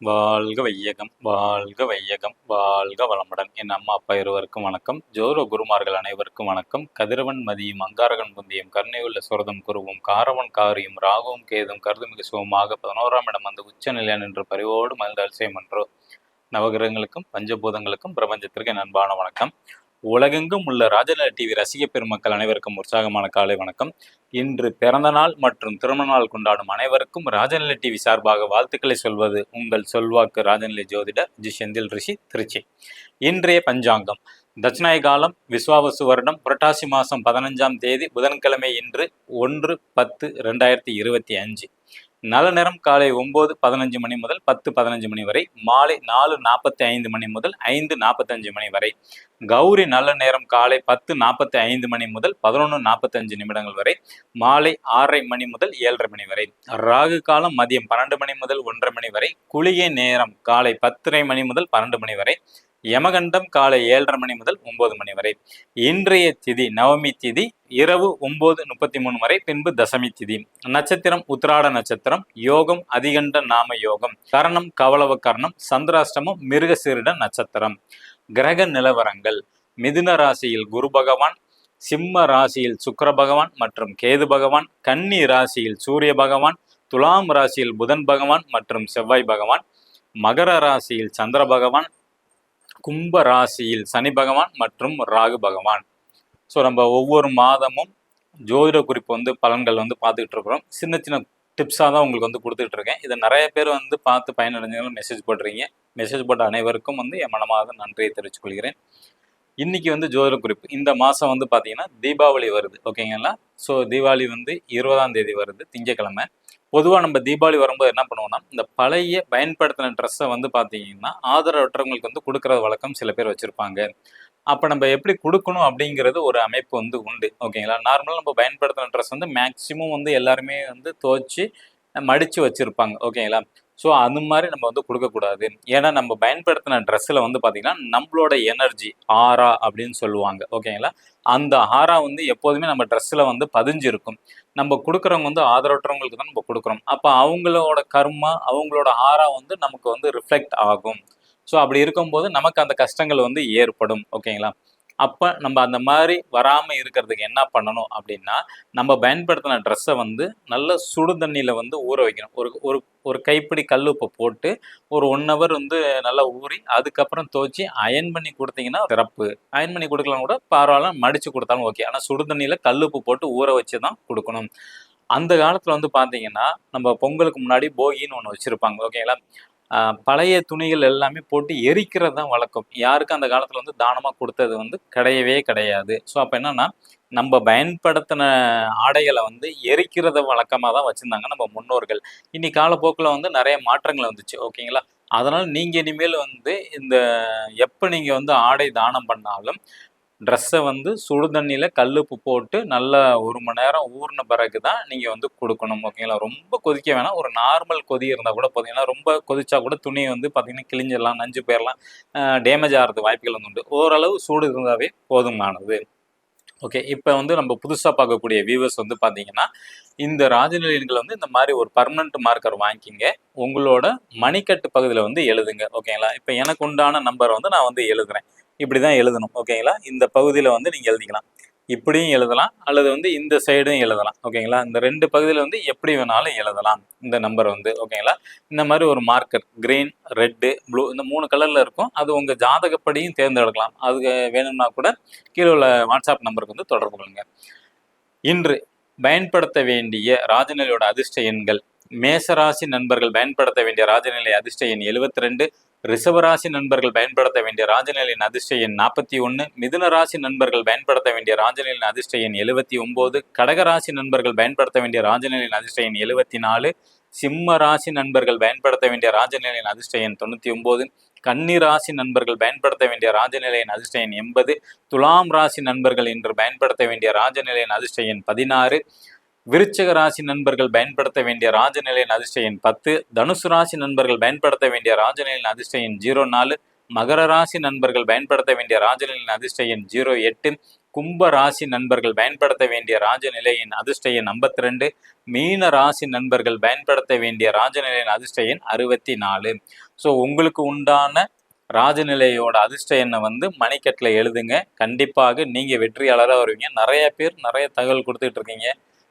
வாழ்க வையகம் வாழ்க வையகம் வாழ்க வளமுடன். என் அம்மா அப்பா இருவருக்கும் வணக்கம். ஜோரோ குருமார்கள் அனைவருக்கும் வணக்கம். கதிரவன் மதியும் அங்காரகன் புந்தியும் கருணையுள்ள சுரதம் குருவும் காரவன் காரியும் ராகவும் கேதும் கருதுமிகு சுகமாக பதினோராம் இடம் வந்து உச்சநிலையான் என்று பரிவோடு மகிழ்ந்த அல்சயம் என்றோ நவகிரகங்களுக்கும் பஞ்சபூதங்களுக்கும் பிரபஞ்சத்திற்கு என் அன்பான வணக்கம். உலகெங்கும் உள்ள ராஜலீலா டிவி ரசிக பெருமக்கள் அனைவருக்கும் உற்சாகமான காலை வணக்கம். இன்று பிறந்த நாள் மற்றும் திருமண நாள் கொண்டாடும் அனைவருக்கும் ராஜநிலை டிவி சார்பாக வாழ்த்துக்களை சொல்வது உங்கள் சொல்வாக்கு ராஜநிலை ஜோதிடர் ஜி. செந்தில் ரிஷி திருச்சி. இன்றைய பஞ்சாங்கம். தட்சிணாய காலம் விஸ்வாவசு வருடம் புரட்டாசி மாதம் பதினஞ்சாம் தேதி புதன்கிழமை இன்று ஒன்று பத்து ரெண்டாயிரத்தி இருபத்தி அஞ்சு. நல்ல நேரம் காலை ஒன்பது பதினஞ்சு மணி முதல் பத்து பதினஞ்சு மணி வரை மாலை நாலு நாற்பத்தி ஐந்து மணி முதல் ஐந்து நாற்பத்தஞ்சு மணி வரை கௌரி நல்ல நேரம் காலை பத்து நாற்பத்தி ஐந்து மணி முதல் பதினொன்று நாற்பத்தஞ்சு நிமிடங்கள் வரை மாலை ஆறரை மணி முதல் ஏழரை மணி வரை ராகு காலம் மதியம் பன்னெண்டு மணி முதல் ஒன்றரை மணி வரை குளிகை நேரம் காலை பத்தரை மணி முதல் பன்னெண்டு மணி வரை யமகண்டம் காலை ஏழரை மணி முதல் ஒன்பது மணி வரை இன்றைய திதி நவமி திதி இரவு ஒன்பது முப்பத்தி மூணு வரை பின்பு தசமி திதி. நட்சத்திரம் உத்திராட நட்சத்திரம் யோகம் அதிகண்ட நாம யோகம். கரணம் கவலவ கரணம் சந்திராஷ்டமம் மிருகசீரிட நட்சத்திரம். கிரக நிலவரங்கள் மிதுன ராசியில் குரு பகவான் சிம்ம ராசியில் சுக்கர பகவான் மற்றும் கேது பகவான் கன்னி ராசியில் சூரிய பகவான் துலாம் ராசியில் புதன் பகவான் மற்றும் செவ்வாய் பகவான் மகர ராசியில் சந்திர பகவான் கும்ப ராசியில் சனி பகவான் மற்றும் ராகு பகவான். ஸோ நம்ம ஒவ்வொரு மாதமும் ஜோதிட குறிப்பு வந்து பலன்கள் வந்து பார்த்துக்கிட்டு இருக்கிறோம் சின்ன சின்ன டிப்ஸாக தான் உங்களுக்கு வந்து கொடுத்துட்டு இருக்கேன் இதை நிறைய பேர் வந்து பார்த்து பயனடைஞ்சவங்களும் மெசேஜ் போடுறீங்க மெசேஜ் போட்ட அனைவருக்கும் வந்து என் மனமாக நன்றியை தெரிவித்துக் கொள்கிறேன். வந்து ஜோதிட குறிப்பு. இந்த மாதம் வந்து பார்த்தீங்கன்னா தீபாவளி வருது. ஓகேங்களா ஸோ தீபாவளி வந்து இருபதாம் தேதி வருது திங்கக்கிழமை. பொதுவாக நம்ம தீபாவளி வரும்போது என்ன பண்ணுவோம்னா இந்த பழைய பயன்படுத்தின ட்ரெஸ்ஸை வந்து பார்த்தீங்கன்னா ஆதரவற்றவங்களுக்கு வந்து கொடுக்குற வழக்கம் சில பேர் வச்சுருப்பாங்க. அப்போ நம்ம எப்படி கொடுக்கணும் அப்படிங்கிறது ஒரு அமைப்பு வந்து உண்டு ஓகேங்களா? நார்மலாக நம்ம பயன்படுத்தின ட்ரெஸ் வந்து மேக்ஸிமம் வந்து எல்லாருமே வந்து துவச்சி மடித்து வச்சுருப்பாங்க ஓகேங்களா? ஸோ அது மாதிரி நம்ம வந்து கொடுக்கக்கூடாது ஏன்னா நம்ம பயன்படுத்தின ட்ரெஸ்ஸில் வந்து பார்த்திங்கன்னா நம்மளோட எனர்ஜி ஆரா அப்படின்னு சொல்லுவாங்க ஓகேங்களா? அந்த ஆரா வந்து எப்போதுமே நம்ம ட்ரெஸ்ஸில் வந்து பதிஞ்சிருக்கும். நம்ம கொடுக்குறவங்க வந்து ஆதரவற்றவங்களுக்கு தான் நம்ம கொடுக்குறோம். அப்போ அவங்களோட கர்மா அவங்களோட ஆரா வந்து நமக்கு வந்து ரிஃப்ளெக்ட் ஆகும். ஸோ அப்படி இருக்கும்போது நமக்கு அந்த கஷ்டங்கள் வந்து ஏற்படும் ஓகேங்களா? அப்போ நம்ம அந்த மாதிரி வராமல் இருக்கிறதுக்கு என்ன பண்ணணும் அப்படின்னா நம்ம பயன்படுத்தின ட்ரெஸ்ஸை வந்து நல்ல சுடு தண்ணியில் வந்து ஊற வைக்கணும். ஒரு ஒரு ஒரு கைப்பிடி கல் உப்பை போட்டு ஒரு ஒன் ஹவர் வந்து நல்லா ஊறி அதுக்கப்புறம் துவச்சி அயன் பண்ணி கொடுத்தீங்கன்னா சிறப்பு. அயன் பண்ணி கொடுக்கலாம் கூட பரவாயில்ல மடித்து கொடுத்தாலும் ஓகே ஆனால் சுடு தண்ணியில் கல் உப்பு போட்டு ஊற வச்சு தான் கொடுக்கணும். அந்த காலத்தில் வந்து பார்த்தீங்கன்னா நம்ம பொங்கலுக்கு முன்னாடி போகின்னு ஒன்று வச்சுருப்பாங்க ஓகேங்களா? பழைய துணிகள் எல்லாமே போட்டு எரிக்கிறது தான் வழக்கம். யாருக்கும் அந்த காலத்தில் வந்து தானமாக கொடுத்தது வந்து கிடையவே கிடையாது. ஸோ அப்போ என்னன்னா நம்ம பயன்படுத்தின ஆடைகளை வந்து எரிக்கிறத வழக்கமாக தான் வச்சுருந்தாங்க நம்ம முன்னோர்கள். இனி காலப்போக்கில் வந்து நிறைய மாற்றங்கள் வந்துச்சு ஓகேங்களா? அதனால் நீங்கள் இனிமேல் வந்து இந்த எப்போ நீங்கள் வந்து ஆடை தானம் பண்ணாலும் ட்ரெஸ்ஸை வந்து சுடு தண்ணியில் கல்லுப்பு போட்டு நல்லா ஒரு மணி நேரம் ஊறின பிறகு தான் நீங்கள் வந்து கொடுக்கணும் ஓகேங்களா ரொம்ப கொதிக்க வேணாம். ஒரு நார்மல் கொதி இருந்தால் கூட பார்த்தீங்கன்னா ரொம்ப கொதிச்சா கூட துணி வந்து பார்த்திங்கன்னா கிழிஞ்சிடலாம் நஞ்சு போயிடலாம் டேமேஜ் ஆகிறது வாய்ப்புகள் வந்து உண்டு. ஓரளவு சூடு இருந்தாவே போதுமானது. ஓகே இப்போ வந்து நம்ம புதுசாக பார்க்கக்கூடிய வியூவர்ஸ் வந்து பார்த்தீங்கன்னா இந்த ராஜநிலையன்களை வந்து இந்த மாதிரி ஒரு பர்மனண்ட் மார்க்கர் வாங்கிக்கிங்க உங்களோட மணிக்கட்டு பகுதியில் வந்து எழுதுங்க ஓகேங்களா இப்போ எனக்கு உண்டான நம்பரை வந்து நான் வந்து எழுதுறேன். இப்படி தான் எழுதணும் ஓகேங்களா? இந்த பகுதியில் வந்து நீங்கள் எழுதிக்கலாம். இப்படியும் எழுதலாம் அல்லது வந்து இந்த சைடும் எழுதலாம் ஓகேங்களா? இந்த ரெண்டு பகுதியில் வந்து எப்படி வேணாலும் எழுதலாம் இந்த நம்பர் வந்து ஓகேங்களா? இந்த மாதிரி ஒரு மார்க்கர் கிரீன் ரெட்டு ப்ளூ இந்த மூணு கலரில் இருக்கும். அது உங்கள் ஜாதகப்படியும் தேர்ந்தெடுக்கலாம். அதுக்கு வேணும்னா கூட கீழே உள்ள வாட்ஸ்அப் நம்பருக்கு வந்து தொடர்பு கொள்ளுங்க. இன்று பயன்படுத்த வேண்டிய ராஜநிலையோட அதிர்ஷ்ட எண்கள் மேசராசி நண்பர்கள் பயன்படுத்த வேண்டிய ராஜநிலை அதிர்ஷ்ட எண் எழுபத்தி ரெண்டு ரிசவராசி நண்பர்கள் பயன்படுத்த வேண்டிய ராஜநிலையின் அதிர்ஷ்ட எண் நாற்பத்தி ஒன்று மிதுன ராசி நண்பர்கள் பயன்படுத்த வேண்டிய ராஜநிலையின் அதிர்ஷ்ட எண் எழுபத்தி ஒம்பது கடகராசி நண்பர்கள் பயன்படுத்த வேண்டிய ராஜநிலையின் அதிர்ஷ்ட எண் எழுபத்தி நாலு சிம்ம ராசி நண்பர்கள் பயன்படுத்த வேண்டிய ராஜநிலையின் அதிர்ஷ்ட எண் தொண்ணூற்றி ஒம்பது கன்னி ராசி நண்பர்கள் பயன்படுத்த வேண்டிய ராஜநிலையின் அதிர்ஷ்ட எண் எண்பது துலாம் ராசி நண்பர்கள் இன்று பயன்படுத்த வேண்டிய ராஜநிலையின் அதிர்ஷ்ட எண் பதினாறு விருச்சக ராசி நண்பர்கள் பயன்படுத்த வேண்டிய ராஜநிலையின் அதிர்ஷ்ட எண் பத்து தனுசு ராசி நண்பர்கள் பயன்படுத்த வேண்டிய ராஜநிலையின் அதிர்ஷ்ட எண் ஜீரோ நாலு மகர ராசி நண்பர்கள் பயன்படுத்த வேண்டிய ராஜநிலையின் அதிர்ஷ்ட எண் ஜீரோ எட்டு கும்ப ராசி நண்பர்கள் பயன்படுத்த வேண்டிய ராஜநிலையின் அதிர்ஷ்ட எண் ஐம்பத்தி ரெண்டு மீன ராசி நண்பர்கள் பயன்படுத்த வேண்டிய ராஜநிலையின் அதிர்ஷ்ட எண் அறுபத்தி நாலு. ஸோ உங்களுக்கு உண்டான ராஜநிலையோட அதிர்ஷ்ட எண்ணை வந்து மணிக்கட்டில் எழுதுங்க. கண்டிப்பாக நீங்கள் வெற்றியாளராக வருவீங்க. நிறைய பேர் நிறைய தகவல் கொடுத்துட்டு இருக்கீங்க.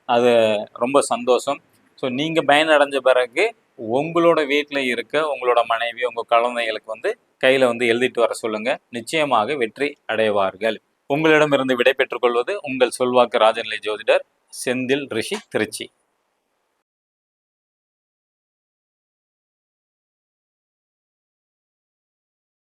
அது ரொம்ப சந்தோஷம். ஸோ நீங்கள் பயனடைஞ்ச பிறகு உங்களோட வீட்டில் இருக்க உங்களோட மனைவி உங்கள் குழந்தைகளுக்கு வந்து கையில் வந்து எழுதிட்டு வர சொல்லுங்கள் நிச்சயமாக வெற்றி அடைவார்கள். உங்களிடமிருந்து விடை பெற்றுக்கொள்வது உங்கள் சொல்வாக்கு ராஜநிலை ஜோதிடர் செந்தில் ரிஷி திருச்சி.